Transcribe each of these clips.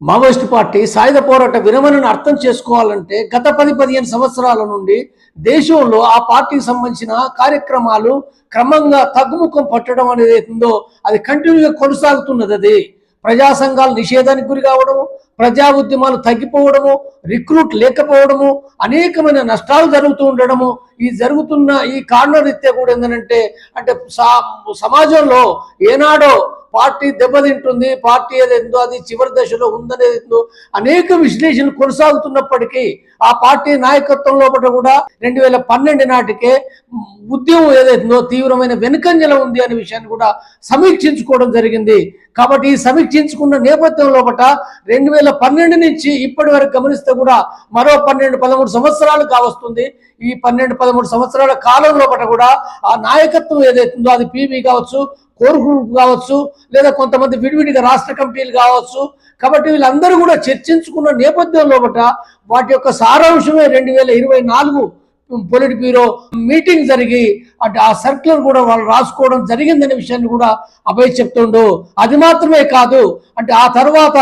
Maoist party సాయుధ పోరాట విరమణను అర్థం చేసుకోవాలంటే గత పది పదిహేను సంవత్సరాల నుండి దేశంలో ఆ పార్టీకి సంబంధించిన కార్యక్రమాలు క్రమంగా తగ్గుముఖం పట్టడం అనేది ఉందో అది కంటిన్యూగా కొనసాగుతున్నది అది. ప్రజా సంఘాలు నిషేధానికి గురి కావడము ప్రజా ఉద్యమాలు తగ్గిపోవడము రిక్రూట్ లేకపోవడము అనేకమైన నష్టాలు జరుగుతూ ఉండడము ఈ జరుగుతున్న ఈ కారణరీత్యా కూడా ఏంటంటే అంటే సమాజంలో ఏనాడో పార్టీ దెబ్బతింటుంది పార్టీ ఏదేందో అది చివరి దశలో ఉందనేది అనేక విశ్లేషణలు కొనసాగుతున్నప్పటికీ ఆ పార్టీ నాయకత్వం లోపల కూడా రెండు వేల పన్నెండు నాటికే ఉద్యమం ఏదైతుందో తీవ్రమైన వెనుకంజల ఉంది అనే విషయాన్ని కూడా సమీక్షించుకోవడం జరిగింది. కాబట్టి ఈ సమీక్షించుకున్న నేపథ్యం లోపల రెండు వేల పన్నెండు నుంచి ఇప్పటి వరకు గమనిస్తే కూడా మరో పన్నెండు పదమూడు సంవత్సరాలు కావస్తుంది. ఈ పన్నెండు పదమూడు సంవత్సరాల కాలం లోపల కూడా ఆ నాయకత్వం ఏదైతుందో అది పీవీ కావచ్చు కోర్ గ్రూప్ కావచ్చు లేదా కొంతమంది విడివిడిగా రాష్ట్ర కమిటీలు కావచ్చు. కాబట్టి వీళ్ళందరూ కూడా చర్చించుకున్న నేపథ్యం లోపల వాటి యొక్క సారాంశమే రెండు వేల ఇరవై నాలుగు పొలిట్ బ్యూరో మీటింగ్ జరిగి అంటే ఆ సర్క్యులర్ కూడా వాళ్ళు రాసుకోవడం జరిగిందనే విషయాన్ని కూడా అభయ చెప్తుండు. అది మాత్రమే కాదు అంటే ఆ తర్వాత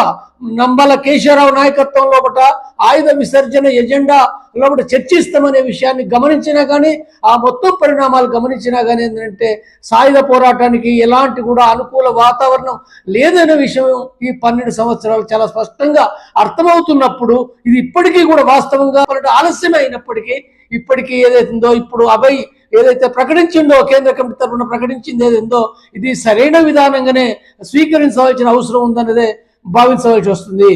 నంబల కేశవరావు నాయకత్వం లోపల ఆయుధ విసర్జన ఎజెండా లోపల చర్చిస్తామనే విషయాన్ని గమనించినా కానీ ఆ మొత్తం పరిణామాలు గమనించినా కానీ ఏంటంటే సాయుధ పోరాటానికి ఎలాంటి కూడా అనుకూల వాతావరణం లేదనే విషయం ఈ పన్నెండు సంవత్సరాలు చాలా స్పష్టంగా అర్థమవుతున్నప్పుడు ఇది ఇప్పటికీ కూడా వాస్తవంగా ఆలస్యం అయినప్పటికీ ఇప్పటికీ ఏదైతుందో ఇప్పుడు అభయ్ ఏదైతే ప్రకటించిందో కేంద్ర కమిటీ తరఫున ప్రకటించింది ఏదైందో ఇది సరైన విధానంగానే స్వీకరించవలసిన అవసరం ఉందన్నదే భావించవలసి వస్తుంది.